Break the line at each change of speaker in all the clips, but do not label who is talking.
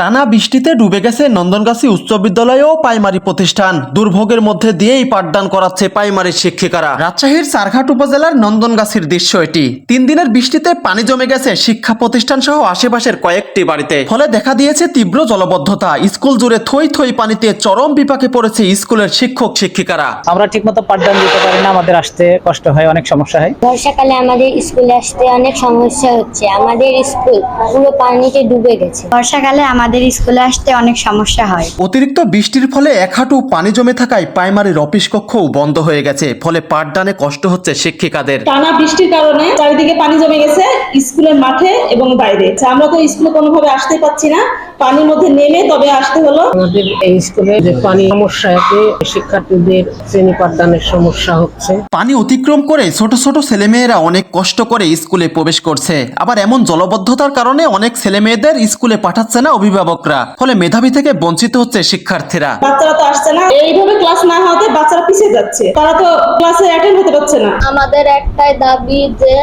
টানা বৃষ্টিতে ডুবে গেছে নন্দনগাছি উচ্চ বিদ্যালয় ও প্রাইমারি প্রতিষ্ঠান। দুর্ভোগের মধ্যে দিয়েই পাঠদান করাচ্ছে প্রাইমারি শিক্ষিকারা। রাজশাহীর সারঘাট উপজেলার নন্দনগাছির দৃশ্য এটি। তিন দিনের বৃষ্টিতে পানি জমে গেছে শিক্ষা প্রতিষ্ঠান সহ আশেপাশের কয়েকটি বাড়িতে। ফলে দেখা দিয়েছে তীব্র জলবদ্ধতা। স্কুল জুড়ে থই থই পানিতে চরম বিপাকে পড়েছে স্কুলের শিক্ষক শিক্ষিকারা।
আমরা ঠিকমতো পাঠদান দিতে পারি না আমাদের আসতে কষ্ট হয় অনেক সমস্যা হয়।
বর্ষাকালে আমাদের স্কুলে আসতে অনেক সমস্যা হচ্ছে। আমাদের স্কুল পুরো পানিতে ডুবে গেছে।
বর্ষাকালে আমাদের স্কুলে আসতে অনেক সমস্যা হয়।
অতিরিক্ত বৃষ্টির ফলে এক হাঁটু পানি জমে থাকায় প্রাইমারির অফিস কক্ষও বন্ধ হয়ে গেছে ফলে পাঠদানে কষ্ট হচ্ছে শিক্ষিকাদের।
টানা বৃষ্টির কারণে চারিদিকে পানি জমে গেছে স্কুলের মাঠে এবং বাইরে। আমরা তো স্কুলে কোনোভাবে আসতে পারছি না পানির মধ্যে নেমে তবে আসতে হলো।
আমাদের এই স্কুলে যে পানি সমস্যাতে শিক্ষার্থীদের শ্রেণি পাঠদানের সমস্যা হচ্ছে।
পানি অতিক্রম করে ছোট ছোট ছেলেমেয়েরা অনেক কষ্ট করে স্কুলে প্রবেশ করছে। আবার এমন জলবদ্ধতার কারণে অনেক ছেলেমেয়েদের স্কুলে পাঠাচ্ছে না অভিভাবকরা ফলে মেধাবী থেকে বঞ্চিত হচ্ছে শিক্ষার্থীরা।
বাচ্চারা তো আসছে না। এইভাবে ক্লাস না হওয়াতে বাচ্চারা পিছিয়ে যাচ্ছে। তারা তো ক্লাসে অ্যাটেন্ড হতে পারছে না।
আমাদের একটাই দাবি যে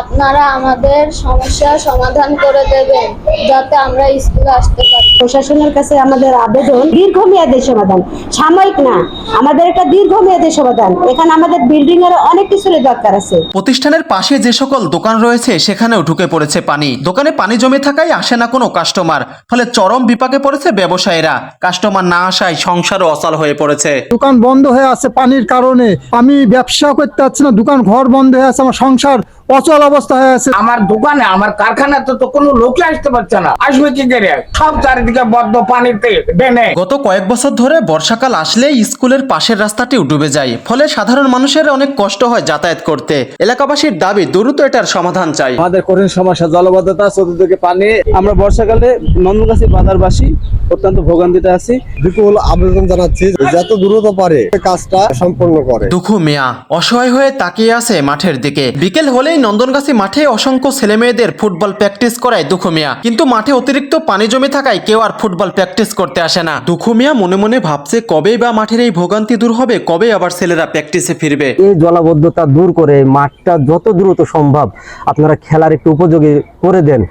আপনারা আমাদের সমস্যার সমাধান করে দেবেন যাতে আমরা স্কুলে আসতে পারি।
প্রশাসনের কাছে আমাদের আবেদন দীর্ঘমেয়াদী সমাধান। সাময়িক না আমাদের একটা দীর্ঘমেয়াদী সমাধান। এখানে আমাদের বিল্ডিং এর অনেক কিছুর দরকার আছে।
প্রতিষ্ঠানের পাশে যে সকল দোকান রয়েছে সেখানেও ঢুকে পড়েছে পানি। দোকানে পানি জমে থাকায় আসে না কোনো কাস্টমার ফলে চরম বিপাকে পড়েছে ব্যবসায়ীরা। কাস্টমার না আসায় সংসারও অচল হয়ে পড়েছে।
দোকান বন্ধ হয়ে আছে পানির কারণে। আমি ব্যবসা করতে পারছি না দোকান ঘর বন্ধ হয়ে আছে আমার সংসার অচল অবস্থা হয়ে আছে।
আমার দোকানে আমার কারখানাতে তো কোনো লোকই আসতে পারছে না। আসবে কি করে? সব চারিদিকে বদ্ধ পানিতে ডেনে
গত কয়েক বছর ধরে বর্ষাকাল আসলেই স্কুলের পাশের রাস্তাটিও ডুবে যায়। ফলে সাধারণ মানুষের অনেক কষ্ট হয় যাতায়াত করতে। এলাকাবাসীর দাবি দ্রুত এটার সমাধান চাই।
আমাদের কঠিন সমস্যা জলবদ্ধতা চতুর্দিকে পানি। আমরা বর্ষাকালে নন্দনগাছি বাজারবাসী অত্যন্ত ভোগান্তিতে আছি।
বিপুল আবেদন জানাচ্ছি যত দ্রুত পারে কাজটা সম্পন্ন করে।
দুঃখু মিয়া অসহায় হয়ে তাকিয়ে আছে মাঠের দিকে। বিকেল হলেই নন্দনগাছি মাঠে অসংখ্য ছেলেমেয়েদের ফুটবল প্র্যাকটিস করায় দুঃখু মিয়া। কিন্তু মাঠে অতিরিক্ত পানি জমে থাকায় কেউ আর ফুটবল প্র্যাকটিস করতে আসে না। দুঃখু মিয়া মনে মনে ভাবছে কবেই বা মাঠের এই ভোগান্তি দূর হবে কবে আবার ছেলেরা প্র্যাকটিসে ফিরবে।
এই জলাবদ্ধতা দূর করে মাঠটা যত দ্রুত সম্ভব আপনারা খেলার একটু উপযোগী করে দেন আহ,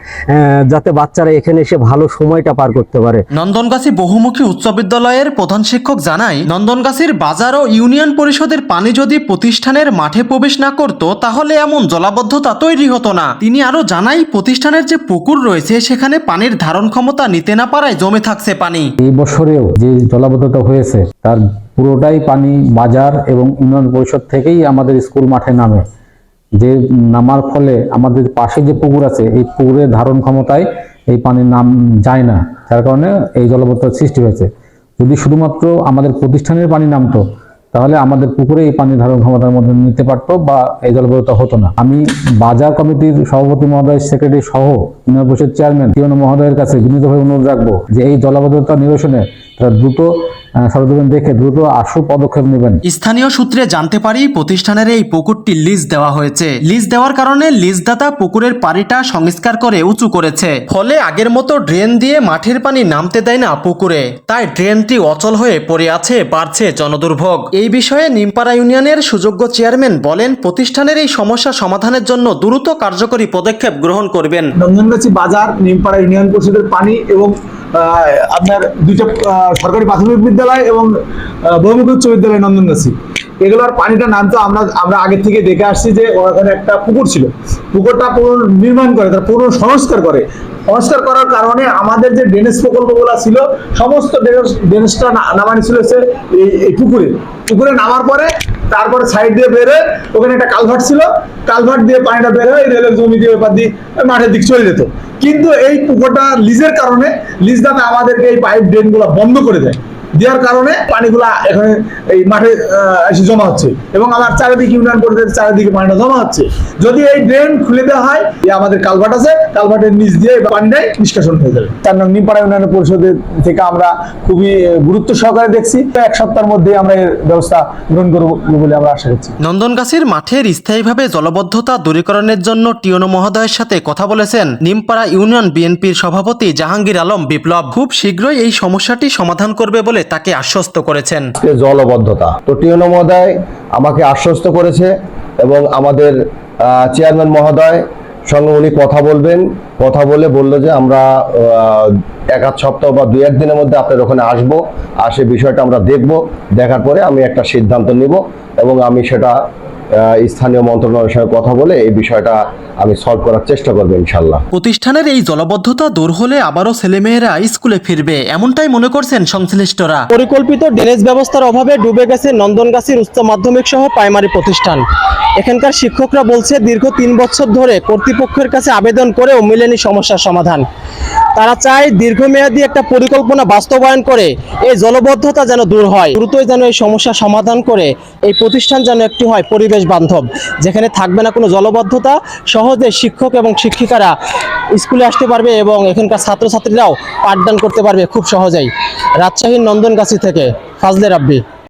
যাতে বাচ্চারা এখানে এসে ভালো সময়টা পার করতে পারে।
নন্দনগাছি বহুমুখী উচ্চ বিদ্যালয়ের প্রধান শিক্ষক জানায় নন্দনগাছির বাজার ও ইউনিয়ন পরিষদের পানি যদি প্রতিষ্ঠানের মাঠে প্রবেশ না করত তাহলে এমন জলাবদ্ধতা তৈরি হতো না। তিনি আরও জানাই প্রতিষ্ঠানের যে পুকুর রয়েছে সেখানে পানির ধারণ ক্ষমতা নিতে না পারায় জমে থাকছে পানি।
এই বছরেও যে জলাবদ্ধতা হয়েছে তার পুরোটাই পানি বাজার এবং ইউনিয়ন পরিষদ থেকেই আমাদের স্কুল মাঠে নামে। যে নামার ফলে আমাদের পাশে যে পুকুর আছে এই পুকুরের ধারণ ক্ষমতায় এই পানির নাম যায় না। যার কারণে এই জলবদ্ধতার সৃষ্টি হয়েছে। যদি শুধুমাত্র আমাদের প্রতিষ্ঠানের পানি নামতো, তাহলে আমাদের পুকুরে এই পানি ধারণ ক্ষমতার মধ্যে নিতে পারত বা এই জলবদ্ধতা হতো না। আমি বাজার কমিটির সভাপতি মহোদয়, সেক্রেটারি সহ ইউনিয়ন পরিষদ চেয়ারম্যান কিরণ মহোদয়ের কাছে বিনীতভাবে অনুরোধ রাখব যে এই জলবদ্ধতা নিরসনে তারা দ্রুত সরজমিন দেখে দ্রুত আশু পদক্ষেপ নেবেন।
স্থানীয় সূত্রে জানতে পারি প্রতিষ্ঠানের এই পুকুরটি লিজ দেওয়া হয়েছে। লিজ দেওয়ার কারণে লিজদাতা পুকুরের পানিটা সংস্কার করে উঁচু করেছে। ফলে আগের মতো ড্রেন দিয়ে মাঠের পানি নামতে দেয় না পুকুরে। তাই ড্রেনটি অচল হয়ে পড়ে আছে বাড়ছে জনদুর্ভোগ। এই বিষয়ে নিমপাড়া ইউনিয়নের সুযোগ্য চেয়ারম্যান বলেন প্রতিষ্ঠানের এই সমস্যা সমাধানের জন্য দ্রুত কার্যকরী পদক্ষেপ গ্রহণ করবেন।
নন্দনগাছি বাজার নিমপাড়া ইউনিয়ন পরিষদের পানি এবং আপনার দুইটা সরকারি প্রাথমিক বিদ্যালয় এবং বহুমুখী উচ্চ বিদ্যালয় নন্দনগাছি। এগুলোর পানিটা নামতো আমরা আমরা আগে থেকে দেখে আসছি যে ওখানে একটা পুকুর ছিল। পুকুরটা পুরো নির্মাণ করে, তার পুরো সংস্কার করে। সংস্কার করার কারণে আমাদের যে ড্রেনেজ প্রকল্পগুলো ছিল, সমস্ত ড্রেনেজ ড্রেনেজটা নামানি ছিল এই পুকুরে। পুকুরে নামার পরে তারপরে সাইড দিয়ে বেরোয় ওখানে একটা কালভার্ট ছিল। কালভার্ট দিয়ে পানিটা বের হয়ে রেলের জমি দিয়ে ওপার দিয়ে মাঠের দিক চলে যেত। কিন্তু এই পুকুরটা লিজের কারণে লিজ দামে আমাদেরকে এই পাইপ ড্রেন বন্ধ করে দেয়। দেওয়ার কারণে পানিগুলা এখানে এই মাঠে এসে জমা হচ্ছে। এবং আমার চারিদিকে ইউনিয়ন পরিষদের চারিদিকে পানিটা জমা হচ্ছে। যদি এই ড্রেন খুলে দেওয়া হয় আমাদের কালভার্ট আছে, কালভার্টের নিচ দিয়ে পানিটাই নিষ্কাশন হয়ে যাবে। তার নাম নিমপাড়া ইউনিয়ন পরিষদের থেকে আমরা খুবই গুরুত্ব সহকারে দেখছি। এক সপ্তাহের মধ্যে আমরা এর ব্যবস্থা গ্রহণ করব বলে আমরা আশা করছি।
নন্দনগাছির মাঠের স্থায়ীভাবে জলবদ্ধতা দূরীকরণের জন্য টিয়নো মহোদয়ের সাথে কথা বলেছেন নিমপাড়া ইউনিয়ন বিএনপির সভাপতি জাহাঙ্গীর আলম বিপ্লব। খুব শীঘ্রই এই সমস্যাটি সমাধান করবে বলে তাকে আশ্বস্ত করেছেন।
জলবদ্ধতা। তো টিয়নো মহোদয় আমাকে আশ্বস্ত করেছে এবং আমাদের চেয়ারম্যান মহোদয় সঙ্গে উনি কথা বলবেন। কথা বলে বলল যে আমরা এক আধ সপ্তাহ বা দু এক দিনের মধ্যে আপনার ওখানে আসব সে বিষয়টা আমরা দেখব। দেখার পরে আমি একটা সিদ্ধান্ত নিব এবং আমি সেটা স্থানীয় মন্ত্রণালয়ের সঙ্গে কথা বলে এই বিষয়টা আমি সলভ করার চেষ্টা করব ইনশাল্লাহ
প্রতিষ্ঠানের এই জলবদ্ধতা দূর হলে আবারও ছেলেমেয়েরা স্কুলে ফিরবে এমনটাই মনে করছেন সংশ্লিষ্টরা।
পরিকল্পিত ড্রেনেজ ব্যবস্থার অভাবে ডুবে গেছে নন্দনগাছির উচ্চ মাধ্যমিক সহ প্রাইমারি প্রতিষ্ঠান। এখানকার শিক্ষকরা বলছে দীর্ঘ তিন বছর ধরে কর্তৃপক্ষের কাছে আবেদন করেও মিলেনি সমস্যার সমাধান। তারা চায় দীর্ঘমেয়াদী একটা পরিকল্পনা বাস্তবায়ন করে এই জলবদ্ধতা যেন দূর হয় দ্রুতই যেন এই সমস্যা সমাধান করে এই প্রতিষ্ঠান যেন একটি হয় পরিবেশ বান্ধব, যেখানে থাকবে না কোনো জলবদ্ধতা, সহজে শিক্ষক এবং শিক্ষিকারা স্কুলে আসতে পারবে এবং এখানকার ছাত্রছাত্রীরাও পাঠদান করতে পারবে খুব সহজেই। রাজশাহীর নন্দনগাছি থেকে ফাজলে রাব্বি।